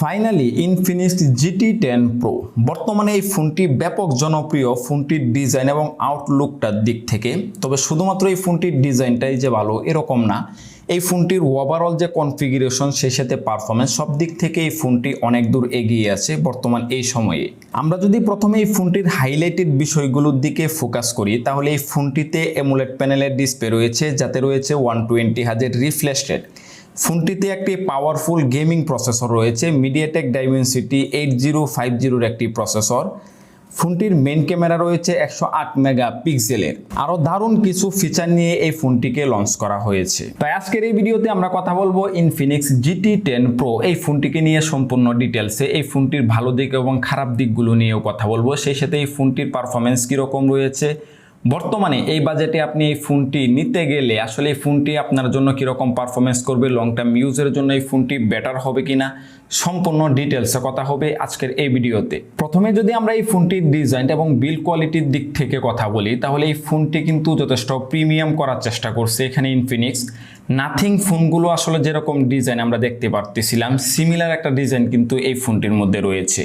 Finally Infinix GT ten pro বর্তমানে এই ফোনটি ব্যাপক জনপ্রিয় ফোনটির ডিজাইন এবং আউটলুকটার দিক থেকে। তবে শুধুমাত্র এই ফোনটির ডিজাইনটাই যে ভালো, এরকম না। এই ফোনটির ওভারঅল যে কনফিগারেশন সেই সাথে পারফরমেন্স সব দিক থেকে এই ফোনটি অনেক দূর এগিয়ে আছে বর্তমান এই সময়ে। আমরা যদি প্রথমে এই ফোনটির হাইলাইটেড বিষয়গুলোর দিকে ফোকাস করি, তাহলে এই ফোনটিতে এমুলেট প্যানেলের ডিসপ্লে রয়েছে, যাতে রয়েছে ওয়ান টোয়েন্টি হাজার রিফ্রেশ রেট ফোনটিতে একটি পাওয়ারফুল গেমিং প্রসেসর রয়েছে MediaTek Dimensity eight zero five জিরোর একটি প্রসেসর ফোনটির মেন ক্যামেরা রয়েছে একশো আট মেগা পিক্সেলের আরও দারুণ কিছু ফিচার নিয়ে এই ফোনটিকে লঞ্চ করা হয়েছে। তাই আজকের এই ভিডিওতে আমরা কথা বলব ইনফিনিক্স জিটি টেন প্রো এই ফোনটিকে নিয়ে সম্পূর্ণ ডিটেলসে এই ফোনটির ভালো দিক এবং খারাপ দিকগুলো নিয়েও কথা বলব। সেই সাথে এই ফোনটির পারফরমেন্স কীরকম রয়েছে বর্তমানে এই বাজেটে আপনি এই ফোনটি নিতে গেলে আসলে এই ফোনটি আপনার জন্য কীরকম পারফরমেন্স করবে? লং টার্ম ইউজের জন্য এই ফোনটি বেটার হবে কিনা? সম্পূর্ণ ডিটেলসে কথা হবে আজকের এই ভিডিওতে। প্রথমে যদি আমরা এই ফোনটির ডিজাইন এবং বিল কোয়ালিটির দিক থেকে কথা বলি, তাহলে এই ফোনটি কিন্তু যথেষ্ট প্রিমিয়াম করার চেষ্টা করছে এখানে ইনফিনিক্স নাথিং ফোনগুলো আসলে যেরকম ডিজাইন আমরা দেখতে পারতেছিলাম সিমিলার একটা ডিজাইন কিন্তু এই ফোনটির মধ্যে রয়েছে।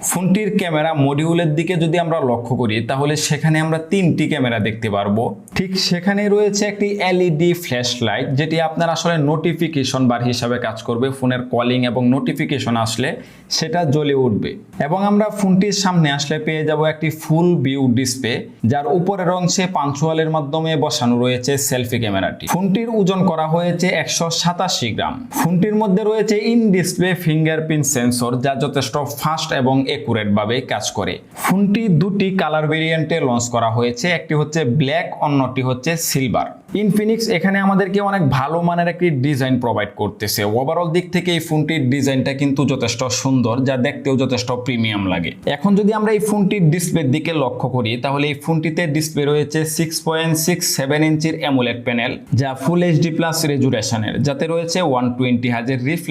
ফোনটির ক্যামেরা মডিউলের দিকে যদি আমরা লক্ষ্য করি, তাহলে সেখানে আমরা তিনটি ক্যামেরা দেখতে পারব। ঠিক সেখানে রয়েছে একটি এলইডি ফ্ল্যাশ লাইট যেটি আপনার আসলে নোটিফিকেশন বার হিসাবে কাজ করবে। ফোনের কলিং এবং নোটিফিকেশন আসলে সেটা জ্বলে উঠবে। এবং আমরা ফোনটির সামনে আসলে পেয়ে যাব একটি ফুল ভিউ ডিসপ্লে যার উপরের অংশে পাঞ্চুয়ালের মাধ্যমে বসানো রয়েছে সেলফি ক্যামেরাটি। ফোনটির ওজন করা হয়েছে একশো সাতাশি গ্রাম। ফোনটির মধ্যে রয়েছে ইন ডিসপ্লে ফিঙ্গারপ্রিন্ট সেন্সর যা যথেষ্ট ফাস্ট এবং একুরেট ভাবে কাজ করে। ফোনটি দুটি কালার ভেরিয়েন্টে লঞ্চ করা হয়েছে, একটি হচ্ছে ব্ল্যাক অন্যটি হচ্ছে সিলভার ইনফিনিক্স এখানে আমাদেরকে অনেক ভালো মানের একটি ডিজাইন প্রোভাইড করতেছে। ওভারঅল দিক থেকে এই ফোনটির ডিজাইনটা কিন্তু যথেষ্ট সুন্দর, যা দেখতেও যথেষ্ট প্রিমিয়াম লাগে। এখন যদি আমরা এই ফোনটির ডিসপ্লের দিকে লক্ষ্য করি, তাহলে এই ফোনটিতে ডিসপ্লে রয়েছে সিক্স পয়েন্ট সিক্স সেভেন ইঞ্চির অ্যামুলেট প্যানেল যা ফুল এইচডি প্লাস রেজুলেশনের যাতে রয়েছে ওয়ান টোয়েন্টি হাজার রেট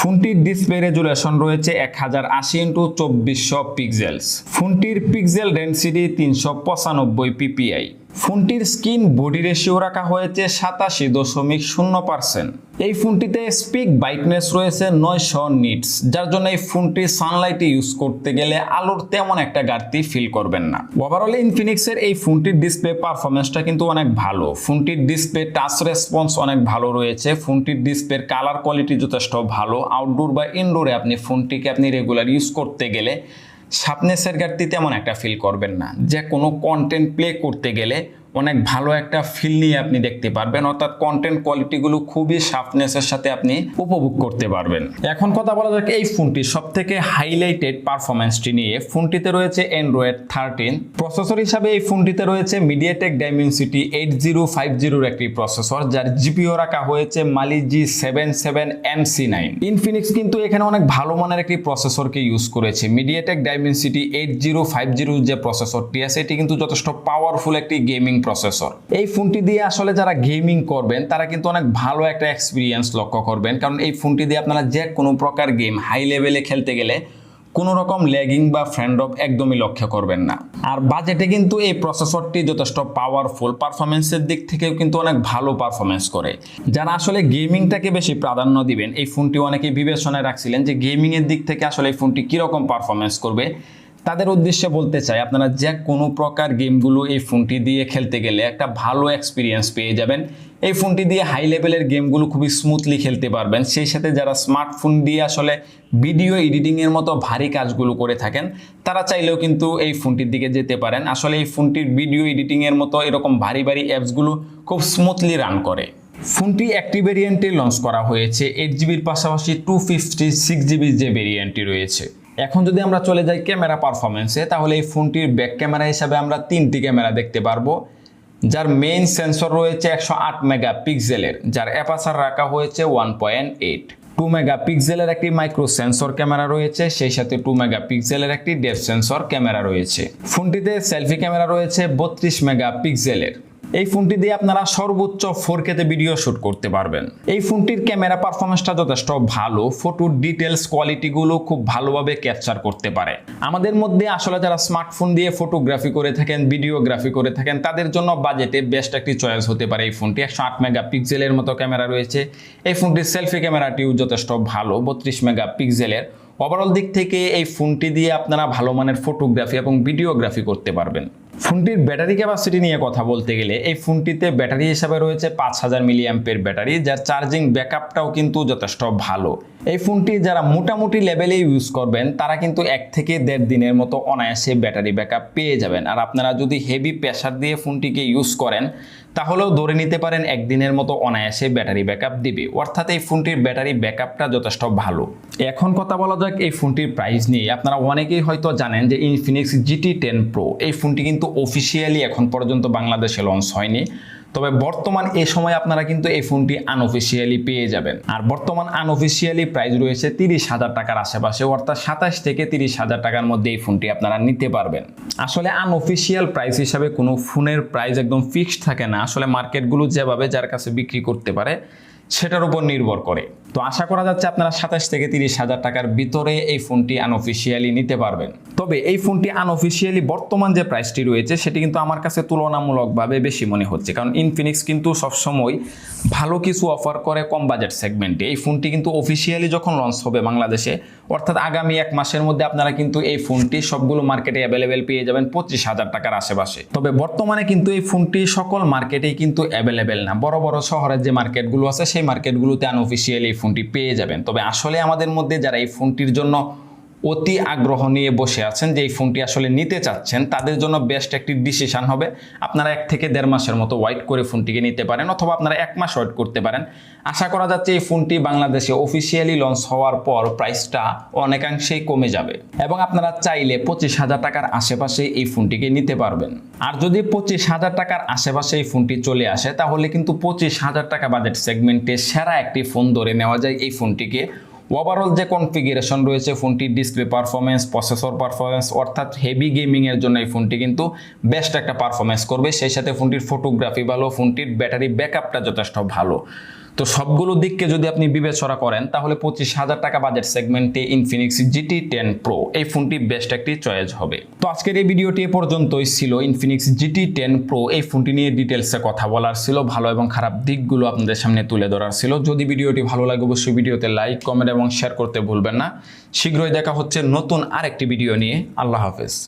ফোনটির ডিসপ্লে রেজুলেশন রয়েছে এক হাজার আশি ইন্টু চব্বিশশো পিক্সেলস ফোনটির পিক্সেল ডেন্সিটি তিনশো পঁচানব্বই পিপিআই ফোনটির স্ক্রিন বডি রেশিও রাখা হয়েছে সাতাশি দশমিক শূন্য পার্সেন্ট। এই ফোনটিতে স্পিক ব্রাইটনেস রয়েছে নয়শো নিটস, যার জন্য এই ফোনটি সানলাইটে ইউজ করতে গেলে আলোর তেমন একটা ঘাটতি ফিল করবেন না। ওভারঅল ইনফিনিক্সের এই ফোনটির ডিসপ্লে পারফরমেন্সটা কিন্তু অনেক ভালো। ফোনটির ডিসপ্লে টাচ রেসপন্স অনেক ভালো রয়েছে। ফোনটির ডিসপ্লের কালার কোয়ালিটি যথেষ্ট ভালো। আউটডোর বা ইনডোরে আপনি ফোনটিকে আপনি রেগুলার ইউজ করতে গেলে শার্পনেসের ঘাটতি তেমন একটা ফিল করবেন না। যে কোনো কন্টেন্ট প্লে করতে গেলে অনেক ভালো একটা ফিল নিয়ে আপনি দেখতে পারবেন। অর্থাৎ কন্টেন্ট কোয়ালিটিগুলো খুবই শার্পনেসের সাথে আপনি উপভোগ করতে পারবেন। এখন কথা বলা যাক এই ফোনটি সব থেকে হাইলাইটেড পারফরমেন্সটি নিয়ে। ফোনটিতে রয়েছে অ্যান্ড্রয়েড থার্টিন প্রসেসর হিসাবে এই ফোনটিতে রয়েছে MediaTek Dimensity eight zero five জিরোর একটি প্রসেসর যার জিপিও রাখা হয়েছে Mali G seven seven M C nine Infinix কিন্তু এখানে অনেক ভালো মানের একটি প্রসেসরকে ইউজ করেছে। MediaTek Dimensity eight zero five zero যে প্রসেসরটি আছে, এটি কিন্তু যথেষ্ট পাওয়ারফুল একটি গেমিং প্রসেসর এই ফোনটি দিয়ে আসলে যারা গেমিং করবেন, তারা কিন্তু অনেক ভালো একটা এক্সপিরিয়েন্স লক্ষ্য করবেন। কারণ এই ফোনটি দিয়ে আপনারা যে কোনো প্রকার গেম হাই লেভেলে খেলতে গেলে কোনো রকম ল্যাগিং বা অফ একদমই লক্ষ্য করবেন না। আর বাজেটে কিন্তু এই প্রসেসরটি যথেষ্ট পাওয়ারফুল পারফরমেন্সের দিক থেকেও কিন্তু অনেক ভালো পারফরমেন্স করে। যারা আসলে গেমিংটাকে বেশি প্রাধান্য দিবেন, এই ফোনটি অনেকেই বিবেচনায় রাখছিলেন যে গেমিংয়ের দিক থেকে আসলে এই ফোনটি কীরকম পারফরমেন্স করবে। তাদের উদ্দেশ্যে বলতে চাই, আপনারা যে কোনো প্রকার গেমগুলো এই ফোনটি দিয়ে খেলতে গেলে একটা ভালো এক্সপিরিয়েন্স পেয়ে যাবেন। এই ফোনটি দিয়ে হাই লেভেলের গেমগুলো খুবই স্মুথলি খেলতে পারবেন। সেই সাথে যারা স্মার্টফোন দিয়ে আসলে ভিডিও এডিটিংয়ের মতো ভারী কাজগুলো করে থাকেন, তারা চাইলেও কিন্তু এই ফোনটির দিকে যেতে পারেন। আসলে এই ফোনটির ভিডিও এডিটিংয়ের মতো এরকম ভারী ভারী অ্যাপসগুলো খুব স্মুথলি রান করে। ফোনটি একটি ভেরিয়েন্টে লঞ্চ করা হয়েছে। এইট জিবির পাশাপাশি টু ফিফটি সিক্স জিবির যে ভেরিয়েন্টটি রয়েছে। এখন যদি আমরা চলে যাই ক্যামেরা পারফরমেন্সে তাহলে এই ফোনটির ব্যাক ক্যামেরা হিসাবে আমরা তিনটি ক্যামেরা দেখতে পারব, যার মেইন সেন্সর রয়েছে একশো আট মেগা পিক্সেলের যার অ্যাপাসার রাখা হয়েছে one point eight two mega পিক্সেলের একটি মাইক্রো সেন্সর ক্যামেরা রয়েছে, সেই সাথে টু মেগা পিক্সেলের একটি ডেপ সেন্সর ক্যামেরা রয়েছে। ফোনটিতে সেলফি ক্যামেরা রয়েছে বত্রিশ মেগা পিক্সেলের এই ফোনটি দিয়ে আপনারা সর্বোচ্চ ফোর কেতে ভিডিও শ্যুট করতে পারবেন। এই ফোনটির ক্যামেরা পারফরমেন্সটা যথেষ্ট ভালো ফটোর ডিটেলস কোয়ালিটিগুলো খুব ভালোভাবে ক্যাপচার করতে পারে। আমাদের মধ্যে আসলে যারা স্মার্টফোন দিয়ে ফটোগ্রাফি করে থাকেন ভিডিওগ্রাফি করে থাকেন, তাদের জন্য বাজেটে বেস্ট একটি চয়েস হতে পারে এই ফোনটি। একশো আট মেগা পিক্সেলের মতো ক্যামেরা রয়েছে। এই ফোনটির সেলফি ক্যামেরাটিও যথেষ্ট ভালো, বত্রিশ মেগা পিক্সেলের ওভারঅল দিক থেকে এই ফোনটি দিয়ে আপনারা ভালো মানের ফটোগ্রাফি এবং ভিডিওগ্রাফি করতে পারবেন। ফোনটির ব্যাটারি ক্যাপাসিটি নিয়ে কথা বলতে গেলে, এই ফোনটিতে ব্যাটারি হিসাবে রয়েছে পাঁচ হাজার মিলিয়াম্পের ব্যাটারি, যার চার্জিং ব্যাকআপটাও কিন্তু যথেষ্ট ভালো। এই ফোনটি যারা মোটামুটি লেভেলে ইউজ করবেন, তারা কিন্তু এক থেকে দেড় দিনের মতো অনায়াসে ব্যাটারি ব্যাকআপ পেয়ে যাবেন। আর আপনারা যদি হেভি প্রেশার দিয়ে ফোনটিকে ইউজ করেন তাহলেও ধরে নিতে পারেন একদিনের মতো অনায়াসে ব্যাটারি ব্যাকআপ দিবে। অর্থাৎ এই ফোনটির ব্যাটারি ব্যাকআপটা যথেষ্ট ভালো। এখন কথা বলা যাক এই ফোনটির প্রাইস নিয়ে। আপনারা অনেকেই হয়তো জানেন যে ইনফিনিক্স জিটি টেন প্রো এই ফোনটি কিন্তু অফিসিয়ালি এখন পর্যন্ত বাংলাদেশে লঞ্চ হয়নি। তবে বর্তমান এই সময় আপনারা কিন্তু এই ফোনটি আনঅফিসিয়ালি পেয়ে যাবেন। আর বর্তমান আনঅফিসিয়ালি প্রাইস রয়েছে তিরিশ হাজার টাকার আশেপাশে, অর্থাৎ সাতাশ থেকে তিরিশ হাজার টাকার মধ্যে এই ফোনটি আপনারা নিতে পারবেন। আসলে আনঅফিসিয়াল প্রাইস হিসাবে কোনো ফোনের প্রাইস একদম ফিক্সড থাকে না। আসলে মার্কেটগুলো যেভাবে যার কাছে বিক্রি করতে পারে, সেটার উপর নির্ভর করে। তো আশা করা যাচ্ছে আপনারা সাতাশ থেকে তিরিশ হাজার টাকার ভিতরে এই ফোনটি আনঅফিসিয়ালি নিতে পারবেন। তবে এই ফোনটি আনঅফিসিয়ালি বর্তমান যে প্রাইসটি রয়েছে, সেটি কিন্তু আমার কাছে তুলনামূলকভাবে বেশি মনে হচ্ছে। কারণ ইনফিনিক্স কিন্তু সবসময় ভালো কিছু অফার করে কম বাজেট সেগমেন্টে এই ফোনটি কিন্তু অফিসিয়ালি যখন লঞ্চ হবে বাংলাদেশে, অর্থাৎ আগামী এক মাসের মধ্যে আপনারা কিন্তু এই ফোনটি সবগুলো মার্কেটে অ্যাভেলেবেল পেয়ে যাবেন পঁচিশ হাজার টাকার আশেপাশে। তবে বর্তমানে কিন্তু এই ফোনটি সকল মার্কেটেই কিন্তু অ্যাভেলেবেল না। বড় বড় শহরের যে মার্কেটগুলো আছে, সেই মার্কেটগুলোতে আনঅফিসিয়ালি ফোনটি পেয়ে যাবেন। তবে আসলে আমাদের মধ্যে যারা এই ফোনটির জন্য অতি আগ্রহ নিয়ে বসে আছেন যে এই ফোনটি আসলে নিতে চাচ্ছেন, তাদের জন্য বেস্ট একটি ডিসিশন হবে। আপনারা এক থেকে দেড় মাসের মতো ওয়েট করে ফোনটিকে নিতে পারেন অথবা আপনারা এক মাস ওয়েট করতে পারেন। আশা করা যাচ্ছে এই ফোনটি বাংলাদেশে অফিসিয়ালি লঞ্চ হওয়ার পর প্রাইসটা অনেকাংশেই কমে যাবে এবং আপনারা চাইলে পঁচিশ হাজার টাকার আশেপাশে এই ফোনটিকে নিতে পারবেন। আর যদি পঁচিশ হাজার টাকার আশেপাশে এই ফোনটি চলে আসে, তাহলে কিন্তু পঁচিশ হাজার টাকা বাজেট সেগমেন্টে সেরা একটি ফোন ধরে নেওয়া যায় এই ফোনটিকে। ওভারঅল যে কনফিগারেশন রয়েছে ফোনটির ডিসপ্লে পারফরমেন্স প্রসেসর পারফরমেন্স অর্থাৎ হেভি গেমিংয়ের জন্য এই ফোনটি কিন্তু বেস্ট একটা পারফরমেন্স করবে। সেই সাথে ফোনটির ফটোগ্রাফি ভালো, ফোনটির ব্যাটারি ব্যাকআপটা যথেষ্ট ভালো। তো সবগুলো দিককে যদি আপনি বিবেচনা করেন, তাহলে পঁচিশ হাজার টাকা বাজেট সেগমেন্টে ইনফিনিক্স জিটি টেন প্রো এই ফোনটি বেস্ট একটি চয়েস হবে। তো আজকের এই ভিডিওটি এ পর্যন্তই ছিল ইনফিনিক্স জিটি টেন প্রো এই ফোনটি নিয়ে ডিটেলসে কথা বলার ছিল, ভালো এবং খারাপ দিকগুলো আপনাদের সামনে তুলে ধরার ছিল। যদি ভিডিওটি ভালো লাগে, অবশ্যই ভিডিওতে লাইক কমেন্ট এবং শেয়ার করতে ভুলবেন না। শীঘ্রই দেখা হচ্ছে নতুন আরেকটি ভিডিও নিয়ে। আল্লাহ হাফেজ।